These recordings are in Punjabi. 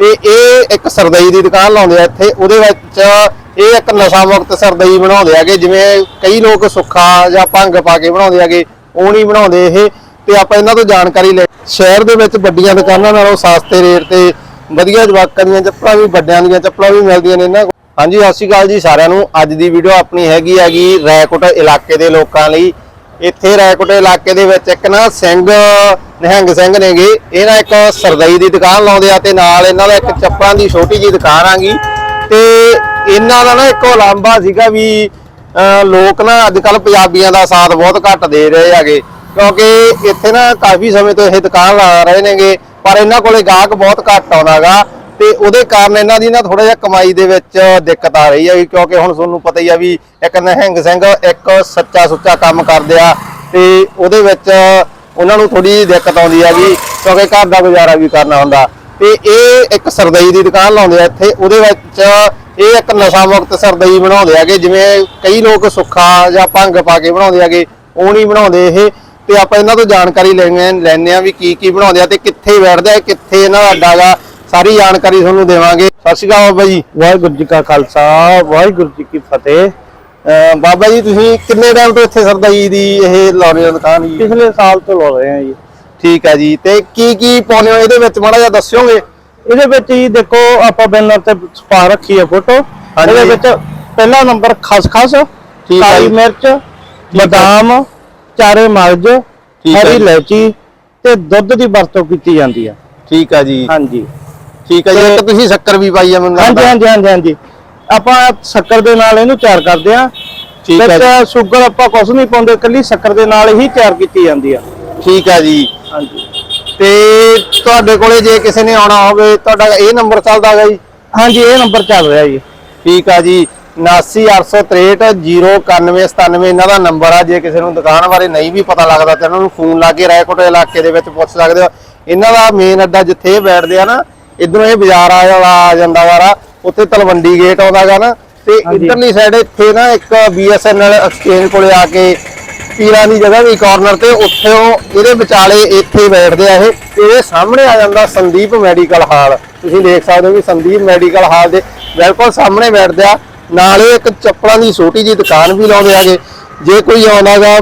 ਤੇ ਇਹ ਇੱਕ ਸਰਦਈ ਦੀ ਦੁਕਾਨ ਲਾਉਂਦੇ ਆ ਇੱਥੇ। ਉਹਦੇ ਵਿੱਚ ਇਹ ਇੱਕ ਨਸ਼ਾ ਮੁਕਤ ਸਰਦਈ ਬਣਾਉਂਦੇ ਆਗੇ ਜਿਵੇਂ ਕਈ ਲੋਕ ਸੁੱਖਾ ਜਾਂ ਭੰਗ ਪਾ ਕੇ ਬਣਾਉਂਦੇ ਆਗੇ ਉਹ ਨਹੀਂ ਬਣਾਉਂਦੇ ਇਹ। ਤੇ ਆਪਾਂ ਇਹਨਾਂ ਤੋਂ ਜਾਣਕਾਰੀ ਲੈ ਸ਼ਹਿਰ ਦੇ ਵਿੱਚ ਵੱਡੀਆਂ ਦੁਕਾਨਾਂ ਨਾਲੋਂ ਸਸਤੇ ਰੇਟ ਤੇ ਵਧੀਆ ਜਵਾਕਾਂ ਦੀਆਂ ਚੱਪਲਾਂ ਵੀ, ਵੱਡਿਆਂ ਦੀਆਂ ਚੱਪਲਾਂ ਵੀ ਮਿਲਦੀਆਂ ਨੇ ਇਹਨਾਂ ਕੋਲ। ਹਾਂਜੀ, ਸਤਿ ਸ਼੍ਰੀ ਅਕਾਲ ਜੀ ਸਾਰਿਆਂ ਨੂੰ। ਅੱਜ ਦੀ ਵੀਡੀਓ ਆਪਣੀ ਹੈਗੀ ਹੈਗੀ ਰੈਕੋਟ ਇਲਾਕੇ ਦੇ ਲੋਕਾਂ ਲਈ। ਇੱਥੇ ਰੈਕੋਟ ਇਲਾਕੇ ਦੇ ਵਿੱਚ ਇੱਕ ਨਾ ਸਿੰਘ ਨਿਹੰਗ ਸਿੰਘ ਨੇਗੇ। ਇਹ ਨਾ ਇੱਕ ਸਰਦਈ ਦੀ ਦੁਕਾਨ ਲਾਉਂਦੇ ਆ ਤੇ ਨਾਲ ਇਹਨਾਂ ਦਾ ਇੱਕ ਚੱਪਲਾਂ ਦੀ ਛੋਟੀ ਜੀ ਦੁਕਾਨ ਆਗੀ। ਤੇ ਇਹਨਾਂ ਦਾ ਨਾ ਇੱਕ ਉਲਾਂਭਾ ਸੀਗਾ ਵੀ ਲੋਕ ਨਾ ਅੱਜ ਕੱਲ ਪੰਜਾਬੀਆਂ ਦਾ ਸਾਥ ਬਹੁਤ ਘੱਟ ਦੇ ਰਹੇ ਹੈਗੇ। ਕਿਉਂਕਿ ਇੱਥੇ ਨਾ ਕਾਫੀ ਸਮੇਂ ਤੋਂ ਇਹ ਦੁਕਾਨ ਲਾ ਰਹੇ ਨੇਗੇ, ਪਰ ਇਹਨਾਂ ਕੋਲੇ ਗਾਹਕ ਬਹੁਤ ਘੱਟ ਆਉਂਦਾਗਾ। ਤੇ ਉਹਦੇ ਕਾਰਨ ਇਹਨਾਂ ਦੀ ਨਾ ਥੋੜਾ ਜਿਹਾ ਕਮਾਈ ਦੇ ਵਿੱਚ ਦਿੱਕਤ ਆ ਰਹੀ ਹੈ ਕਿਉਂਕਿ ਹੁਣ ਤੁਹਾਨੂੰ ਪਤਾ ਹੀ ਆ ਵੀ ਇੱਕ ਨਿਹੰਗ ਸਿੰਘ ਇੱਕ ਸੱਚਾ ਸੁੱਚਾ ਕੰਮ ਕਰਦੇ ਆ। ਤੇ ਉਹਦੇ ਵਿੱਚ ਉਹਨਾਂ ਨੂੰ ਥੋੜੀ ਜਿਹੀ ਦਿੱਕਤ ਆਉਂਦੀ ਹੈਗੀ ਕਿਉਂਕਿ ਘਰ ਦਾ ਗੁਜ਼ਾਰਾ ਵੀ ਕਰਨਾ ਹੁੰਦਾ। ਤੇ ਇਹ ਇੱਕ ਸਰਦਈ ਦੀ ਦੁਕਾਨ ਲਾਉਂਦੇ ਆ ਇੱਥੇ, ਉਹਦੇ ਵਿੱਚ ਇਹ ਇੱਕ ਨਸ਼ਾ ਮੁਕਤ ਸਰਦਈ ਬਣਾਉਂਦੇ ਹੈਗੇ, ਜਿਵੇਂ ਕਈ ਲੋਕ ਸੁੱਖਾ ਜਾਂ ਭੰਗ ਪਾ ਕੇ ਬਣਾਉਂਦੇ ਹੈਗੇ, ਉਹ ਨਹੀਂ ਬਣਾਉਂਦੇ ਇਹ। ਤੇ ਆਪਾਂ ਇਹਨਾਂ ਤੋਂ ਜਾਣਕਾਰੀ ਲੈਣੇ ਲੈਣੇ ਆ ਵੀ ਕੀ ਕੀ ਬਣਾਉਂਦੇ ਆ ਤੇ ਕਿੱਥੇ ਬੈਠਦੇ ਆ, ਕਿੱਥੇ ਇਹਨਾਂ ਦਾ ਅੱਡਾ ਗਾ ਸਾਰੀ ਜਾਣਕਾਰੀ ਤੁਹਾਨੂੰ ਦੇਵਾਂਗੇ। ਸਤਿ ਸ਼੍ਰੀ ਅਕਾਲ ਬਾਬਾ ਜੀ। ਵਾਹਿਗੁਰੂ ਜੀ ਕਾ ਖਾਲਸਾ, ਵਾਹਿਗੁਰੂ ਜੀ ਕੀ ਫਤਿਹ। ਬਾਬਾ ਜੀ ਤੁਸੀਂ ਕਿੰਨੇ ਟਾਈਮ ਤੋਂ ਇੱਥੇ ਸਰਦਈ ਦੀ ਇਹ ਲਾਉਣੇ ਆ ਦੁਕਾਨ ਜੀ? ਪਿਛਲੇ ਸਾਲ ਤੋਂ ਲਾ ਰਹੇ ਹਾਂ ਜੀ। ਠੀਕ ਹੈ ਜੀ। ਤੇ ਕੀ ਕੀ ਪਾਉਣੇ ਹੋ? ਇਹਦੇ ਵਿੱਚ ਮਾੜਾ ਜਿਹਾ ਦੱਸਿਓਗੇ? ਇਹਦੇ ਵਿੱਚ ਜੀ ਦੇਖੋ ਆਪਾਂ ਬੈਨਰ ਤੇ ਪਾ ਰੱਖੀ ਹੈ ਫੋਟੋ। ਇਹਦੇ ਵਿੱਚ ਪਹਿਲਾ ਨੰਬਰ ਖਸਖਸ ਹੈ ਕਾਲੀ। ਮਿਰਚ ਬਦਾਮ ਚਾਰੇ ਮਗਜ ਹੈ ਹਰੀ। ਇਲਾਇਚੀ ਤੇ ਦੁੱਧ ਦੀ ਵਰਤੋਂ ਕੀਤੀ ਜਾਂਦੀ ਹੈ। ਠੀਕ ਹੈ ਜੀ। ਹਾਂਜੀ। ਠੀਕ ਹੈ ਜੀ। ਇੱਕ ਤੁਸੀਂ ਸ਼ੱਕਰ ਵੀ ਪਾਈ ਆ ਮੈਨੂੰ ਹਾਂਜੀ ਹਾਂਜੀ ਹਾਂਜੀ। ਆਪਾਂ ਸ਼ੱਕਰ ਦੇ ਨਾਲ ਇਹਨੂੰ ਤਿਆਰ ਕਰਦੇ ਆ ਠੀਕ ਹੈ ਵਿੱਚ ਸ਼ੂਗਰ ਆਪਾਂ ਕੁਝ ਨਹੀਂ ਪਾਉਂਦੇ ਇਕੱਲੀ ਸ਼ੱਕਰ ਦੇ ਨਾਲ ਹੀ ਤਿਆਰ ਕੀਤੀ ਜਾਂਦੀ ਆ। ਠੀਕ ਹੈ ਜੀ। ਹਾਂਜੀ। ਤੇ ਤੁਹਾਡੇ ਕੋਲੇ ਜੇ ਕਿਸੇ ਨੇ ਆਉਣਾ ਹੋਵੇ ਤੁਹਾਡਾ ਇਹ ਨੰਬਰ ਚੱਲਦਾ ਹੈਗਾ ਜੀ? ਹਾਂਜੀ ਇਹ ਨੰਬਰ ਚੱਲ ਰਿਹਾ ਜੀ। ਠੀਕ ਆ ਜੀ। 7983609197 ਇਹਨਾਂ ਦਾ ਨੰਬਰ ਆ। ਜੇ ਕਿਸੇ ਨੂੰ ਦੁਕਾਨ ਬਾਰੇ ਨਹੀਂ ਵੀ ਪਤਾ ਲੱਗਦਾ ਤੇ ਇਹਨਾਂ ਨੂੰ ਫੋਨ ਲਾ ਕੇ ਰਾਏਕੋਟ ਇਲਾਕੇ ਦੇ ਵਿੱਚ ਪੁੱਛ ਸਕਦੇ ਹੋ। ਇਹਨਾਂ ਦਾ ਮੇਨ ਅੱਡਾ ਜਿੱਥੇ ਬੈਠਦੇ ਆ ਨਾ ਇਧਰੋਂ ਇਹ ਬਾਜ਼ਾਰ ਆ ਵਾਲਾ ਆ ਜਾਂਦਾ ਵਾਰਾ। ਉੱਥੇ ਤਲਵੰਡੀ ਗੇਟ ਆਉਂਦਾਗਾ ਨਾ ਤੇ। ਇਧਰਲੀ ਸਾਈਡ ਇੱਥੇ ਨਾ ਇੱਕ BSNL ਐਕਸਚੇਂਜ ਕੋਲੇ ਆ ਕੇ ਪੀਰਾਂ ਦੀ ਜਗ੍ਹਾ ਵੀ ਕਾਰਨਰ ਤੇ ਉੱਥੇ ਉਹ ਇਹਦੇ ਵਿਚਾਲੇ ਇੱਥੇ ਬੈਠਦੇ ਆ ਇਹ ਤੇ ਇਹਦੇ ਸਾਹਮਣੇ ਆ ਜਾਂਦਾ ਸੰਦੀਪ ਮੈਡੀਕਲ ਹਾਲ। ਤੁਸੀਂ ਦੇਖ ਸਕਦੇ ਹੋ ਵੀ ਸੰਦੀਪ ਮੈਡੀਕਲ ਹਾਲ ਦੇ ਬਿਲਕੁਲ ਸਾਹਮਣੇ ਬੈਠਦੇ ਆ। ਨਾਲੇ ਇੱਕ ਚੱਪਲਾਂ ਦੀ ਛੋਟੀ ਜੀ ਦੁਕਾਨ ਵੀ ਲਾਉਂਦੇ ਆਗੇ। ਜੇ ਕੋਈ ਆਉਂਦਾਗਾ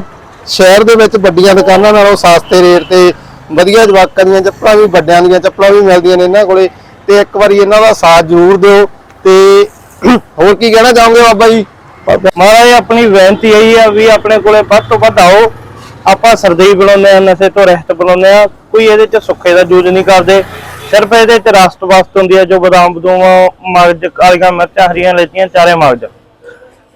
ਸ਼ਹਿਰ ਦੇ ਵਿੱਚ ਵੱਡੀਆਂ ਦੁਕਾਨਾਂ ਨਾਲੋਂ ਸਸਤੇ ਰੇਟ ਤੇ ਵਧੀਆ ਜਵਾਕਾਂ ਦੀਆਂ ਚੱਪਲਾਂ ਵੀ ਵੱਡਿਆਂ ਦੀਆਂ ਚੱਪਲਾਂ ਵੀ ਮਿਲਦੀਆਂ ਨੇ ਇਹਨਾਂ ਕੋਲੇ। ਤੇ ਇੱਕ ਵਾਰੀ ਇਹਨਾਂ ਦਾ ਸਾਥ ਜ਼ਰੂਰ ਦਿਓ ਤੇ ਹੋਰ ਕੀ ਕਹਿਣਾ ਚਾਹੋਗੇ ਬਾਬਾ ਜੀ? ਮਹਾਰਾਜ, ਆਪਣੀ ਬੇਨਤੀ ਇਹੀ ਆ ਵੀ ਆਪਣੇ ਕੋਲੇ ਵੱਧ ਤੋਂ ਵੱਧ ਆਓ। ਆਪਾਂ ਸਰਦਈ ਬਣਾਉਂਦੇ ਆ ਨਸ਼ੇ ਤੋਂ ਰਹਿਤ ਬਣਾਉਂਦੇ ਆ ਕੋਈ ਇਹਦੇ ਚ ਸੁੱਖੇ ਦਾ ਯੂਜ਼ ਨਹੀਂ ਕਰਦੇ। ਸਿਰਫ ਇਹਦੇ ਚ ਰਸਤ ਵਸਤ ਹੁੰਦੀ ਆ ਜੋ ਬਦਾਮ, ਬਦੂਮ, ਮਗਜ, ਕਾਲੀਆਂ ਮਿਰਚਾਂ, ਹਰੀਆਂ ਲੈਚੀਆਂ ਚਾਰੇ ਮਗਜ।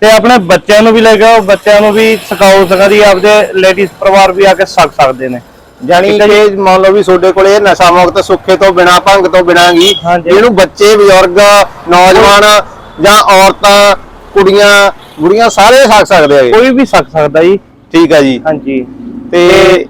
ਤੇ ਆਪਣੇ ਬੱਚਿਆਂ ਨੂੰ ਵੀ ਲੈ ਕੇ ਆਓ। ਬੱਚਿਆਂ ਨੂੰ ਵੀ ਸਿਖਾਓ ਸਕਦੀ ਆਪਦੇ ਲੇਡੀਜ਼ ਪਰਿਵਾਰ ਵੀ ਆ ਕੇ ਸਿੱਖ ਸਕਦੇ ਨੇ। ਜਾਨੀ ਕਿ ਮੰਨ ਲਓ ਵੀ ਤੁਹਾਡੇ ਕੋਲ ਇਹ ਨਸ਼ਾ ਮੁਕਤ ਸੁੱਖੇ ਤੋਂ ਬਿਨਾ ਭੰਗ ਤੋਂ ਬਿਨਾ ਹੀ ਇਹਨੂੰ ਬੱਚੇ ਬਜ਼ੁਰਗ ਨੌਜਵਾਨ ਜਾਂ ਔਰਤਾਂ ਕੁੜੀਆਂ ਬੁੜੀਆਂ ਸਾਰੇ ਸੱਕ ਸਕਦੇ ਆ ਕੋਈ ਵੀ ਸੱਕ ਸਕਦਾ ਜੀ। ਠੀਕ ਆ ਜੀ। ਹਾਂਜੀ। ਤੇ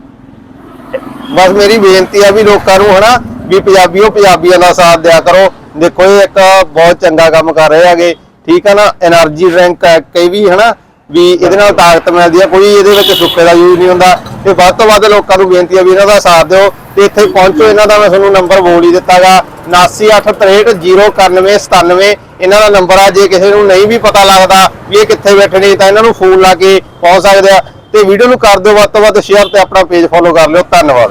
ਬਸ ਮੇਰੀ ਬੇਨਤੀ ਆ ਵੀ ਲੋਕਾਂ ਨੂੰ ਹਨਾ ਵੀ ਪੰਜਾਬੀਓ ਪੰਜਾਬੀਆਂ ਦਾ ਸਾਥ ਦਿਆ ਕਰੋ। ਦੇਖੋ ਇਹ ਇੱਕ ਬਹੁਤ ਚੰਗਾ ਕੰਮ ਕਰ ਰਹੇ ਹੈਗੇ। ਠੀਕ ਆ ਨਾ એનર્ਜੀ ਡਰਿੰਕ ਕਈ ਵੀ ਹਨਾ ਵੀ ਇਹਦੇ ਨਾਲ ਤਾਕਤ ਮਿਲਦੀ ਆ ਕੋਈ ਇਹਦੇ ਵਿੱਚ ਸੁੱਕੇ ਦਾ ਯੂਜ਼ ਨਹੀਂ ਹੁੰਦਾ। ਤੇ ਵੱਧ ਤੋਂ ਵੱਧ ਲੋਕਾਂ ਨੂੰ ਬੇਨਤੀ ਆ ਵੀ ਇਹਨਾਂ ਦਾ ਸਾਥ ਦਿਓ ਤੇ ਇੱਥੇ ਪਹੁੰਚੋ, ਇਹਨਾਂ ਦਾ ਮੈਂ ਤੁਹਾਨੂੰ ਨੰਬਰ ਬੋਲ ਹੀ ਦਿੱਤਾਗਾ। 7983099197 ਇਹਨਾਂ ਦਾ ਨੰਬਰ ਆ, ਜੇ ਕਿਸੇ ਨੂੰ ਨਹੀਂ ਵੀ ਪਤਾ ਲੱਗਦਾ ਵੀ ਇਹ ਕਿੱਥੇ ਬੈਠੇ ਨੇ, ਤਾਂ ਇਹਨਾਂ ਨੂੰ ਫੋਨ ਲਾ ਕੇ ਪਹੁੰਚ ਸਕਦੇ ਆ। ਤੇ ਵੀਡੀਓ ਨੂੰ ਕਰ ਦਿਓ, ਵੱਧ ਤੋਂ ਵੱਧ ਸ਼ੇਅਰ ਤੇ ਆਪਣਾ ਪੇਜ ਫੋਲੋ ਕਰ ਲਿਓ। ਧੰਨਵਾਦ।